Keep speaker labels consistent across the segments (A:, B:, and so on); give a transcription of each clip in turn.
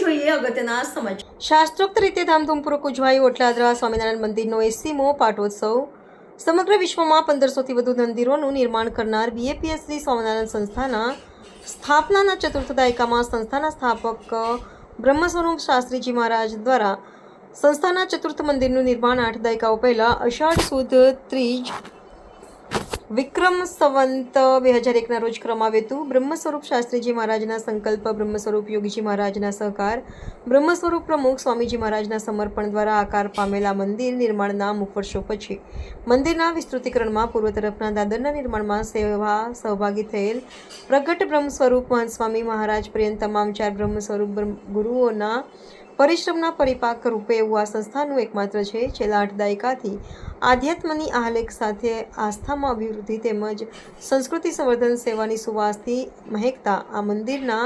A: જોઈએ અગત્યના સમાચાર.
B: શાસ્ત્રોક્ત રીતે ધામધૂમપૂર્વક ઉજવાયું ઓટલાદરા સ્વામિનારાયણ મંદિરનો એસીમો પાટોત્સવ. સમગ્ર વિશ્વમાં પંદરસોથી વધુ મંદિરોનું નિર્માણ કરનાર બીએપીએસ સ્વામિનારાયણ સંસ્થાના સ્થાપનાના ચતુર્થ દાયકામાં સંસ્થાના સ્થાપક બ્રહ્મ સ્વરૂપ શાસ્ત્રીજી મહારાજ દ્વારા સંસ્થાના ચતુર્થ મંદિરનું નિર્માણ આઠ દાયકાઓ પહેલાં અષાઢ સુદ ત્રીજ વિક્રમ સંવંત બે હજાર એકના રોજ કરવામાં આવ્યું હતું. બ્રહ્મ સ્વરૂપ શાસ્ત્રીજી મહારાજના સંકલ્પ બ્રહ્મ સ્વરૂપ યોગીજી મહારાજના સહકાર બ્રહ્મ સ્વરૂપ પ્રમુખ સ્વામીજી મહારાજના સમર્પણ દ્વારા આકાર પામેલા મંદિર નિર્માણના અમુક વર્ષો પછી. મંદિરના વિસ્તૃતિકરણમાં પૂર્વ તરફના દાદરના નિર્માણમાં સેવા સહભાગી થયેલ પ્રગટ બ્રહ્મ સ્વરૂપ મહંત સ્વામી મહારાજ પર્યંત તમામ ચાર બ્રહ્મ સ્વરૂપ ગુરુઓના પરિશ્રમના પરિપાક રૂપે એવું આ સંસ્થાનું એકમાત્ર છે. છેલ્લા આઠ દાયકાથી આધ્યાત્મની આલેખ સાથે આસ્થામાં અભિવૃદ્ધિ તેમજ સંસ્કૃતિ સંવર્ધન સેવાની સુવાસથી મહેકતા આ મંદિરના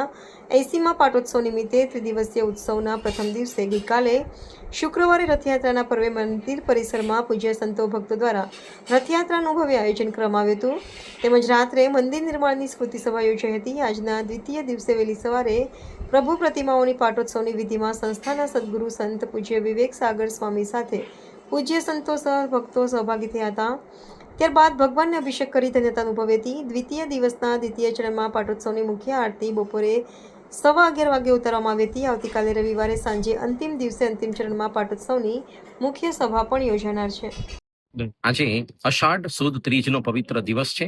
B: એસીમાં પાટોત્સવ નિમિત્તે ત્રિદિવસીય ઉત્સવના પ્રથમ દિવસે ગઈકાલે શુક્રવારે રથયાત્રાના પર્વે મંદિર પરિસરમાં પૂજ્ય સંતો ભક્તો દ્વારા રથયાત્રાનું ભવ્ય આયોજન કરવામાં આવ્યું હતું. તેમજ રાત્રે મંદિર નિર્માણની સ્મૃતિ સભા યોજાઈ હતી. આજના દ્વિતીય દિવસે વહેલી સવારે પ્રભુ પ્રતિમાઓની પાટોત્સવની વિધિમાં સંસ્થાના સદગુરુ સંત પૂજ્ય વિવેક સાગર સ્વામી સાથે પૂજ્ય સંતો સહ ભક્તો સહભાગી થયા હતા. ત્યારબાદ ભગવાનને અભિષેક કરી ધન્યતા અનુભવી હતી દ્વિતીય દિવસના દ્વિતીય ચરણમાં પાટોત્સવની મુખ્ય આરતી બપોરે સવા અગિયાર વાગે ઉતારવામાં આવી હતી. આવતીકાલે રવિવારે સાંજે અંતિમ દિવસે અંતિમ ચરણમાં પાટોત્સવની મુખ્ય સભા પણ યોજાનાર છે.
C: આજે અષાઢ સુદ ત્રીજનો પવિત્ર દિવસ છે.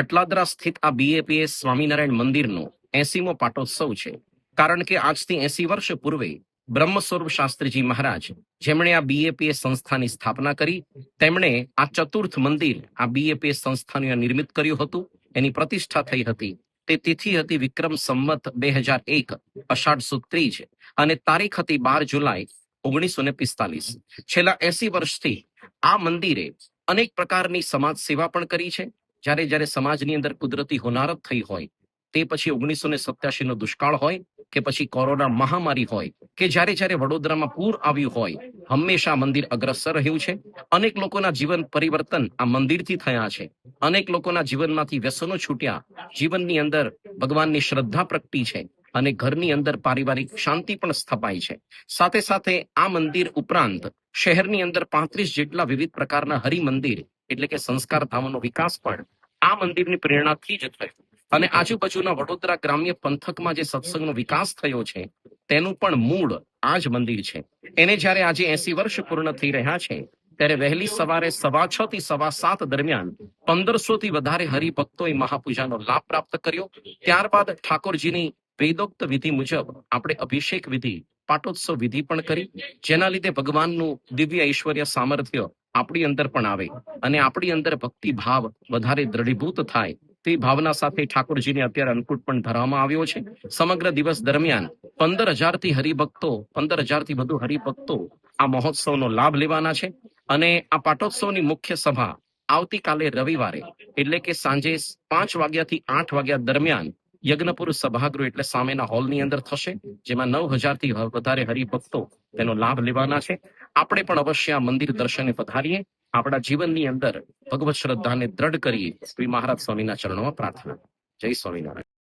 C: અટલાદરા સ્થિત આ બીએપીએસ સ્વામિનારાયણ મંદિરનો એસીમો પાટોત્સવ છે. કારણ કે આજથી એસી વર્ષ પૂર્વે બ્રહ્મ સ્વરૂપ શાસ્ત્રીજી મહારાજ, જેમણે આ બીએપીએ સંસ્થાની સ્થાપના કરી, તેમણે આ ચતુર્થ મંદિર, આ બીએપીએ સંસ્થાનું નિર્મિત કર્યું હતું. એની પ્રતિષ્ઠા થઈ હતી. તે તિથિ હતી વિક્રમ સંમત બે હજાર એક, અષાઢ સુદ ત્રીજ અને તારીખ હતી બાર જુલાઈ, ઓગણીસો ને પિસ્તાલીસ. છેલ્લા એસી વર્ષથી આ મંદિરે અનેક પ્રકારની સમાજ સેવા પણ કરી છે. જ્યારે જ્યારે સમાજની અંદર કુદરતી હોનારત થઈ હોય, તે પછી ઓગણીસો ને સત્યાસી નો દુષ્કાળ હોય કે પછી કોરોના મહામારી હોય કે જ્યારે જ્યારે વડોદરામાં પૂર આવ્યું હોય, હંમેશા મંદિર અગ્રસર રહ્યું છે. અનેક લોકોના જીવન પરિવર્તન આ મંદિરથી થયા છે. અનેક લોકોના જીવનમાંથી વ્યસનો છૂટ્યા. જીવનની અંદર ભગવાનની શ્રદ્ધા પ્રગટી છે અને ઘરની અંદર પારિવારિક શાંતિ પણ સ્થપાઈ છે. સાથે સાથે આ મંદિર ઉપરાંત શહેરની અંદર પાંત્રીસ જેટલા વિવિધ પ્રકારના હરિમંદિર એટલે કે સંસ્કાર ધામનો વિકાસ પણ આ મંદિરની પ્રેરણાથી જ થયો. અને આજુબાજુના વડોદરા ગ્રામ્ય પંથકમાં જે સત્સંગનો વિકાસ થયો છે, તેનું પણ મૂળ આ જ મંદિર છે. એને જ્યારે આજે એસી વર્ષ પૂર્ણ થઈ રહ્યા છે, ત્યારે વહેલી સવારે સવા છ થી સવા સાત દરમિયાન પંદરસો થી વધારે હરિભક્તોએ મહાપૂજાનો લાભ પ્રાપ્ત કર્યો. ત્યારબાદ ઠાકોરજીની વેદોક્ત વિધિ મુજબ આપણે અભિષેક વિધિ, પાટોત્સવ વિધિ પણ કરી. જેના લીધે ભગવાનનું દિવ્ય ઐશ્વર્ય સામર્થ્ય આપણી અંદર પણ આવે અને આપણી અંદર ભક્તિ ભાવ વધારે દ્રઢીભૂત થાય તે ભાવના સાથે ઠાકોરજીને અત્યારે અન્નકૂટ પણ ધરવામાં આવ્યો છે. સમગ્ર દિવસ દરમિયાન પંદર હજારથી હરિભક્તો પંદર હજારથી વધુ હરિભક્તો આ મહોત્સવનો લાભ લેવાના છે અને આ પાટોત્સવની મુખ્ય સભા આવતીકાલે રવિવારે એટલે કે સાંજે પાંચ વાગ્યાથી આઠ વાગ્યા દરમિયાન યજ્ઞપુર સભાગૃહ એટલે સામેના હોલની અંદર થશે, જેમાં નવ હજારથી વધારે હરિભક્તો તેનો લાભ લેવાના છે. આપણે પણ અવશ્ય આ મંદિર દર્શને પધારીએ. આપણા જીવનની અંદર ભગવત શ્રદ્ધાને દ્રઢ કરીએ શ્રી મહારાજ સ્વામીના ચરણોમાં પ્રાર્થના. જય સ્વામિનારાયણ.